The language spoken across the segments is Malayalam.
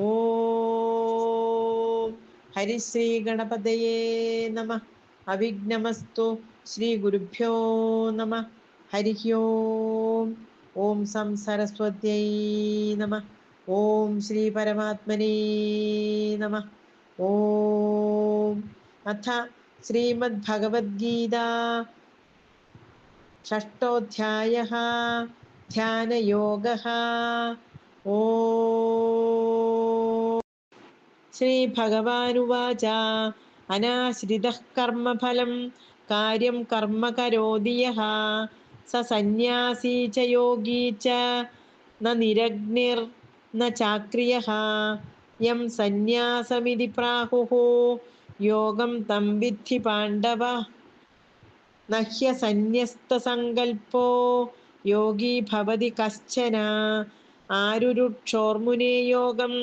ഓം ഹരിശ്രീ ഗണപതയേ നമ അവിഘ്നമസ്തു ശ്രീ ഗുരുഭ്യോ നമ ഹരി ഓം ഓം സം സരസ്വത്യൈ നമ ഓം ശ്രീ പരമാത്മനേ നമ ഓം അഥ ശ്രീമദ്ഭഗവത്ഗീത षष्ठोऽध्यायः ध्यानयोगः ओ ശ്രീഭഗവാനുവാച. അനാശ്രിത കർമ്മഫലം കാര്യം കർമ്മ കരോതിയ സന്യാസീ ച യോഗീ ച നിരഗ്നിർ ന ചാക്രിയ യം സന്യാസമിതി പ്രാഹു യോഗം തം വിദ്ധി പാണ്ഡവ. നഹ്യസന്യസ്തസങ്കൽപ്പോ യോഗീ ഭവതി കശ്ചന. ആരുരുക്ഷോർമുനേ യോഗം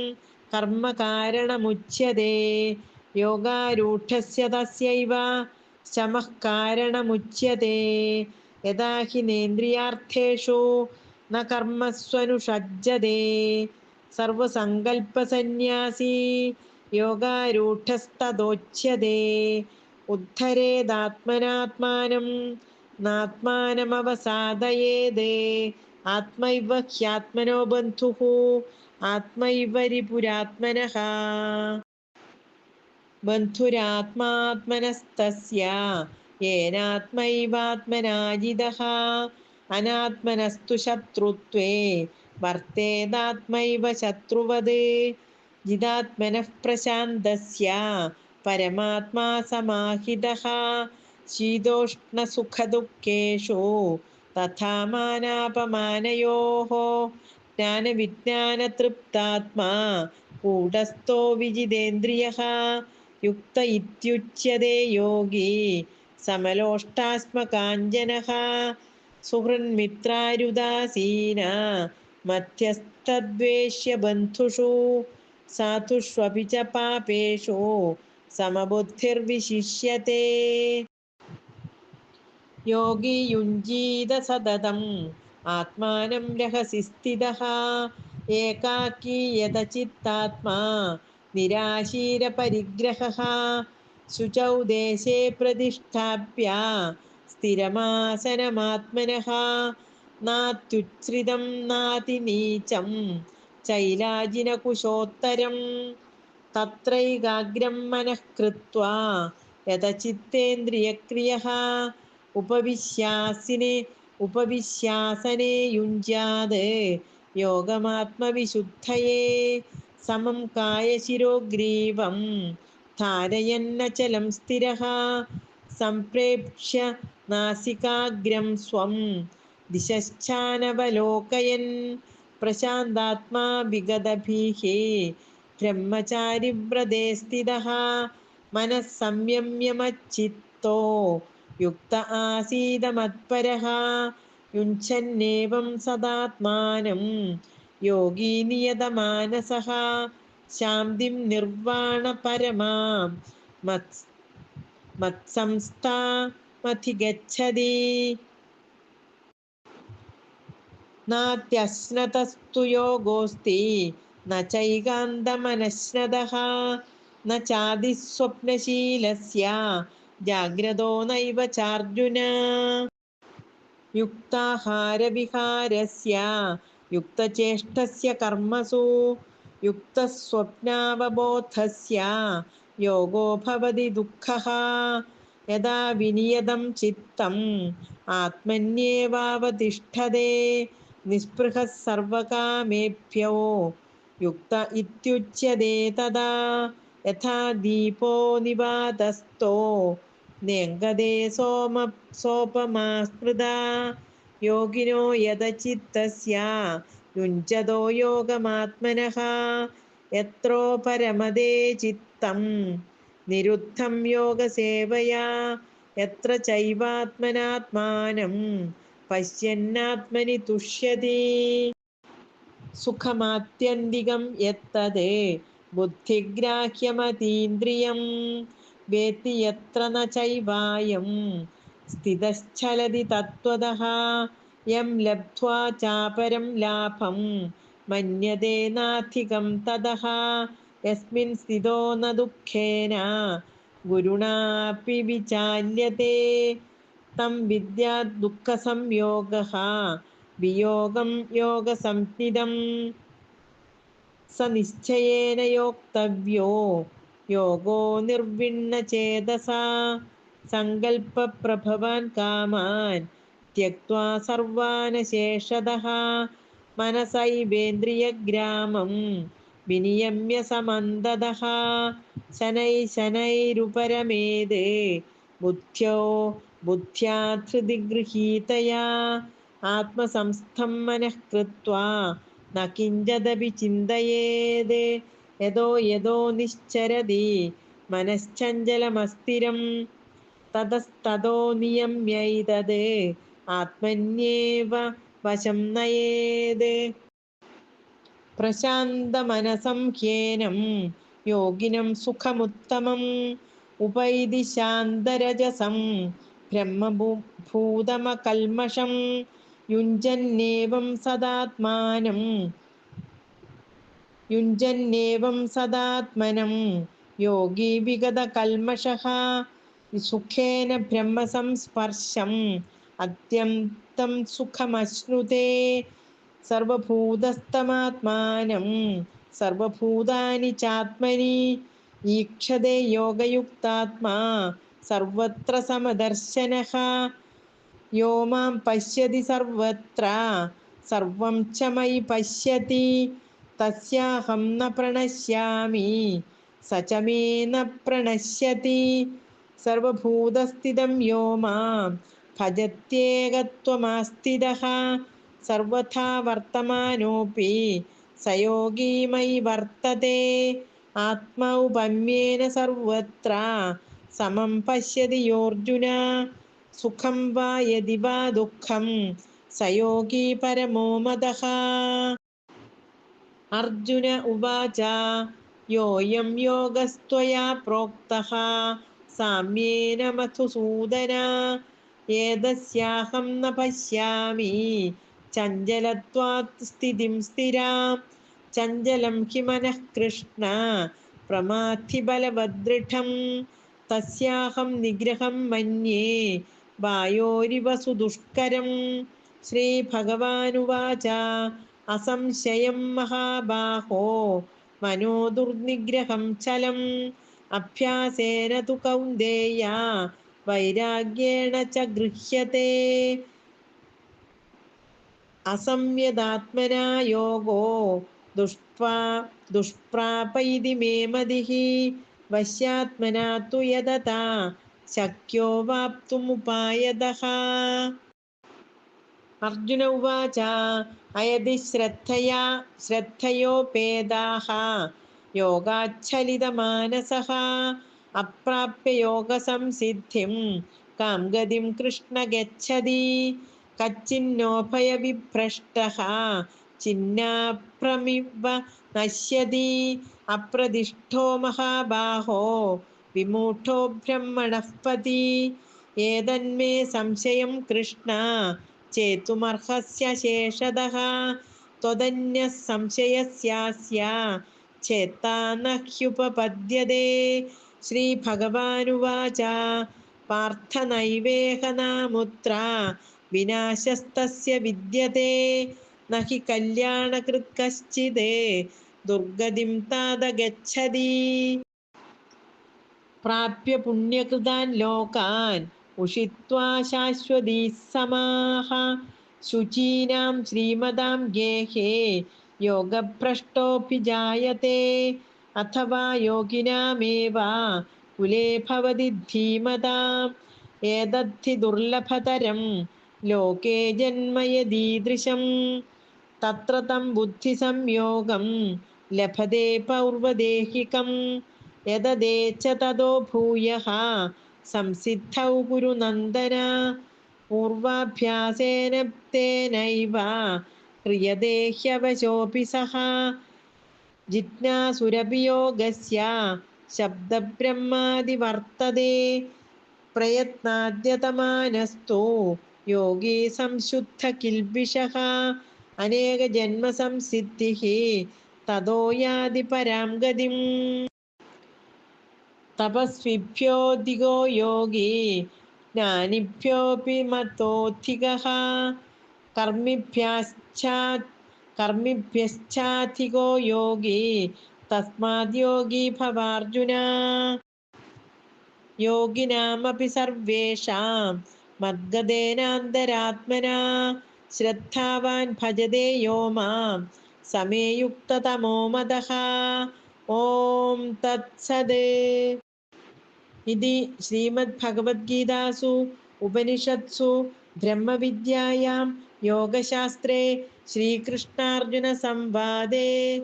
കർമ്മകാരണമുച്യതേ. യോഗാരൂഢസ്യ തസ്യൈവ. ശമഃ കാരണമുച്യതേ നേന്ദ്രിയാർത്ഥേഷു ന ഉദ്ധരേദാത്മനാത്മാനം നാത്മാനമവസാദയേതേ. आत्मैव ह्यात्मनो बन्धुः आत्मैव रिपुरात्मनः बन्धुरात्मात्मनस्तस्य अनात्मनस्तु शत्रुत्वे वर्तेदात्मैव शत्रुवद् जिदात्मनः प्रशान्तस्य परमात्मा समाहितः തഥാ മാനാപമാനയോः ജ്ഞാനവിജ്ഞാനതൃപ്താത്മാ. കൂടസ്ഥോ വിജിതേന്ദ്രിയः. യുക്ത ഇത്യുച്യതേ യോഗി. സമലോഷ്ടാസ്മകാഞ്ചനഃ സുഹൃന്മിത്രാരുദാസീന മധ്യസ്ഥദ്വേഷ്യ ബന്ധുഷു സാധുഷ്വപി ച പാപേഷു. സമബുദ്ധിർവിശിഷ്യത്തെ യോഗി യുഞ്ജീത സതതം. ആത്മാനം രഹസി സ്ഥിത ഏകാകീ നിരാശീര പരിഗ്രഹ ശുചൗ ദേശേ പ്രതിഷ്ഠാപ്യ. സ്ഥിരമാസനമാത്മനഃ നാത്യുച്ഛ്രിതം നാതിനീചം ചൈലാജിനകുശോത്തരം. തത്രൈകാഗ്രം മനഃ കൃത്വാ യഥചിത്തേന്ദ്രിയക്രിയः ഉപവിശ്യാസിനെ ഉപവിശ്യാസനെ യുഞ്ജാത് യോഗമാത്മവിശുദ്ധയേ സമം കായശിരോഗ്രീവം ധാരയന്നചലം സ്ഥിരः സംപ്രേക്ഷ്യ നാസികാഗ്രം സ്വം. ദിശശ്ചാനവലോകയൻ പ്രശാന്താത്മാ വിഗതഭീः ബ്രഹ്മചാരിവ്രതേ സ്ഥിതः मनः സംയമ്യമച്ചിത്തോ യുക്ത ആസീതമത്പരः യുഞ്ചന്നേവം സദാത്മാനം. യോഗീ നിയതമാനസഹ ശാന്തിം നിർവാണപരമാം. മത് മത്സംസ്ഥാമധിഗച്ഛതി. നാത്യശ്നതസ്തു യോഗോസ്തി ന ചൈകാന്തമനശ്നതഃ ന ചാതിസ്വപ്നശീലസ്യ ജാഗ്രതോ നൈവ ചാർജുന. യുക്താഹാരവിഹാരസ്യ. യുക്തചേഷ്ടസ്യ കർമ്മസു. യുക്തസ്വപ്നാവബോധസ്യ. യോഗോ ഭവതി ദുഃഖഃ. യഥാ വിനിയതം ചിത്തം. ആത്മന്യേവാവതിഷ്ഠതേ. നിസ്പൃഹ സർവകാമേഭ്യോ. യുക്ത ഇത്യുച്യതേ തഥാ. യഥാ ദീപോ നിവാതസ്ഥോ. നെങ്കതേ സോമ സോപമാസ്മൃത. യോഗിനോ യഥചിത്തസ്യ യുഞ്ചതോ യോഗമാത്മനഃ. എത്രോ പരമദേ ചിത്തം. നിരുദ്ധം യോഗസേവയാ. എത്ര ചൈവാത്മനാത്മാനം. പശ്യന്നാത്മനി തുഷ്യതി. സുഖമാത്യന്തികം എത്തത്. ബുദ്ധിഗ്രാഹ്യമതീന്ദ്രിയം. വേത്തി यत्र ന ചൈവായം സ്ഥിതശ്ചലതി തത്വതഃ യം ലബ്ധ്വാ ചാപരം ലാഭം മന്യതേ നാധികം തതഃ യസ്മിൻ സ്ഥിതോ ന ദുഃഖേന ഗുരുണാപി വിചാല്യത്തെ തം വിദ്യാ ദുഃഖസംയോഗഃ വിയോഗം യോഗസംജ്ഞിതം സ നിശ്ചയേന യോക്തവ്യോ യോഗോ നിർവിണ്ണചേതസ സങ്കൽപ്പപ്രഭവാൻ കാമാൻ त्यक्त्वा सर्वानशेषतः मनसैवेन्द्रियग्रामं विनियम्य समन्ददः शनै शनैरुपरमेदे बुद्ध्यो बुद्ध्या हृदि गृहीतया आत्मसंस्थं मनः कृत्वा न किञ्चिदपि चिन्तयेत् യഥോ യഥോ നിശ്ചരതി മനശ്ചഞ്ചലമസ്ഥിരം തതസ്തോ നിയമ്യൈതത് ആത്മന്യേവ വശം നയേത് പ്രശാന്തമനസം ഹ്യേനം യോഗിനം സുഖമുത്തമം ഉപൈതി ശാന്തരജസം ബ്രഹ്മഭൂതമകൽമഷം യുഞ്ജന്നേവം സദാത്മാനം യുഞ്ജന്നേവം സദാത്മനം. യോഗി വിഗതകൽമഷഃ സുഖേന ബ്രഹ്മസംസ്പർശം. അത്യന്തം സുഖമശ്നുതേ. സർവഭൂതസ്തമാത്മാനം സർവഭൂതാനി ചാത്മനി. ഈക്ഷതേ യോഗയുക്താത്മാ. സർവത്ര സമദർശന. യോ മാം പശ്യതി സർവത്ര. സർവം ച മയി പശ്യതി. തസ്യാഹം ന പ്രണശ്യാമി സ ച മേ ന പ്രണശ്യതി സർവഭൂതസ്ഥിതം യോ മാം ഭജത്യേകത്വമാസ്ഥിതഃ സർവഥാ വർത്തമാനോപി സയോഗീ മയി വർത്തത്തെ ആത്മൗപമ്യേന സർവത്ര സമം പശ്യതി യോർജുന സുഖം വാ യതി വാ ദുഃഖം സയോഗീ പരമോ മതഃ അർജുന ഉവാച യോയം യോഗസ്ത്വയാ പ്രോക്തഃ സാമ്യേന മധുസൂദന ഏതസ്യാഹം ന പശ്യാമി ചഞ്ചലത്വാത് സ്ഥിതിം സ്ഥിരാം ചഞ്ചലം ഹി മനഃ കൃഷ്ണ പ്രമാധി ബലവദൃഢം തസ്യാഹം നിഗ്രഹം മന്യേ വായോരിവ സുദുഷ്കരം ശ്രീഭഗവാനുവാച അസംശയം മഹാബാഹോ. മനോ ദുർനിഗ്രഹം ചലം. അഭ്യാസേന തു കൗന്ദേയ. വൈരാഗ്യേണ ച ഗൃഹ്യത്തെ അസംയദാത്മനാ യോഗോ ദുഷ്പാ ദുഷ്പ്രാപൈതി മേ മതിഃ. വശ്യാത്മനാ തു യതതാ ശക്യോ വാപ്തുമുപായതഃ. അർജുന ഉവാച അയതി ശ്രദ്ധയാ ശ്രദ്ധയോപേതാः യോഗാച്ഛലിതമാനസः അപ്രാപ്യ യോഗസംസിദ്ധിം കാം ഗതിം കൃഷ്ണ ഗച്ഛതി കച്ചിന്നോഭയവിഭ്രഷ്ടः ചിന്നാപ്രമിവ നശ്യതി അപ്രതിഷ്ഠോ മഹാബാഹോ വിമൂഢോ ബ്രഹ്മണഃപതി ഏതന്മേ സംശയം കൃഷ്ണ ചേതുമർഹസ്യ ശേഷതഃ ത്വതന്യഃ സംശയസ്യാസ്യ ചേത്താ ന ഹ്യുപപദ്യത്തെ ശ്രീഭഗവാനുവാച പാർത്ഥ നൈവേഹ നാമുത്ര വിനാശസ്തസ്യ വിദ്യത്തെ ന ഹി കല്യാണകൃത് കശ്ചിത് ദുർഗതിം താത ഗച്ഛതി പ്രാപ്യ പുണ്യകൃതാൻ ലോകാൻ ഉഷിത്വാ ശാശ്വതീ സമാഹ ശുചീനാം ശ്രീമതാം ഗേഹേ യോഗഭ്രഷ്ടോऽपि ജായത്തെ അഥവാ യോഗിനാമേവ കുലേ ഭവതി ധീമതാം ഏതദ്ധി ദുർലഭതരം ലോകേ ജന്മയദീദൃശം തത്ര തം ബുദ്ധിസംയോഗം ലഭത്തെ പൗർവദേഹികം യതദേച്ച തതോ ഭൂയഃ സംസിദ്ധൗ കുരുനന്ദന പൂർവാഭ്യാസേന തേനൈവ ക്രിയദേഹ്യവശോപി സഹ. ജിജ്ഞാസുരഭിയോഗസ്യ ശബ്ദബ്രഹ്മാതിവർത്തതേ പ്രയത്നാദ്യതമാനസ്തു യോഗി സംശുദ്ധ കിൽബിഷഃ അനേക ജന്മസംസിദ്ധി തതോ യാതി പരാം ഗതിം. तपस्विभ्योऽधिको योगी, ज्ञानिभ्योऽपि मतोऽधिकः कर्मिभ्य कर्मिभ्यश्चाधिको योगी, तस्माद् योगी भवार्जुन। योगिनामपि सर्वेषां मद्गदेनान्तरात्मना। श्रद्धावान् भजते यो माँ समे युक्ततमो ॐ तत्सदे। ഇതി ശ്രീമദ്ഭഗവത്ഗീതാസു ഉപനിഷത്സു ബ്രഹ്മവിദ്യായാം യോഗശാസ്ത്രേ ശ്രീകൃഷ്ണാർജുനസംവാദേ.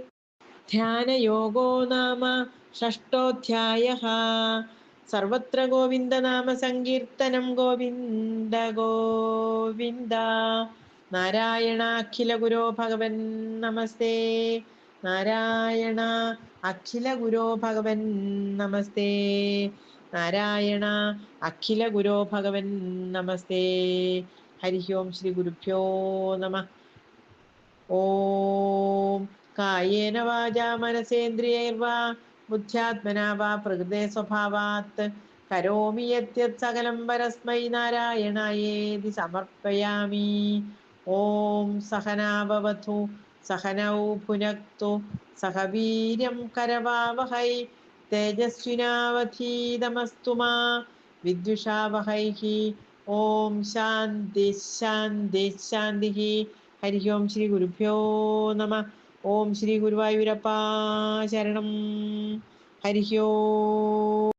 ധ്യാനയോഗോ നാമ ഷഷ്ടോധ്യായ സർവത്ര ഗോവിന്ദനാമ സങ്കീർത്തനം ഗോവിന്ദ ഗോവിന്ദ നാരായണ അഖില ഗുരോ ഭഗവൻ നമസ്തേ. നാരായണ അഖില ഗുരോ ഭഗവൻ നമസ്തേ. നാരായണ അഖില ഗുരോ ഭഗവൻ നമസ്തേ. ഹരി ഓം ശ്രീ ഗുരുഭ്യോ നമ. ഓം കായേന വാചാ മനസേന്ദ്രിയൈർവാ ബുദ്ധ്യാത്മനാ വാ പ്രകൃതേ സ്വഭാവാത്. കരോമി യത്യത് സകലം പരസ്മൈ നാരായണായേതി സമർപ്പയാമി. ഓം സഹനാവവധു സഹനൗ ഭുനക്തു സഹവീര്യം കരവാവഹൈ. തേജസ്വിനാവധീതമസ്തു മാ വിദ്വിഷാവഹൈഃ ഓം ശാന്തി ശാന്തി ശാന്തി ഹരി ഓം ശ്രീ ഗുരുഭ്യോ നമ ഓം ശ്രീ ഗുരുവായൂരപ്പ ശരണം ഹരി ഓം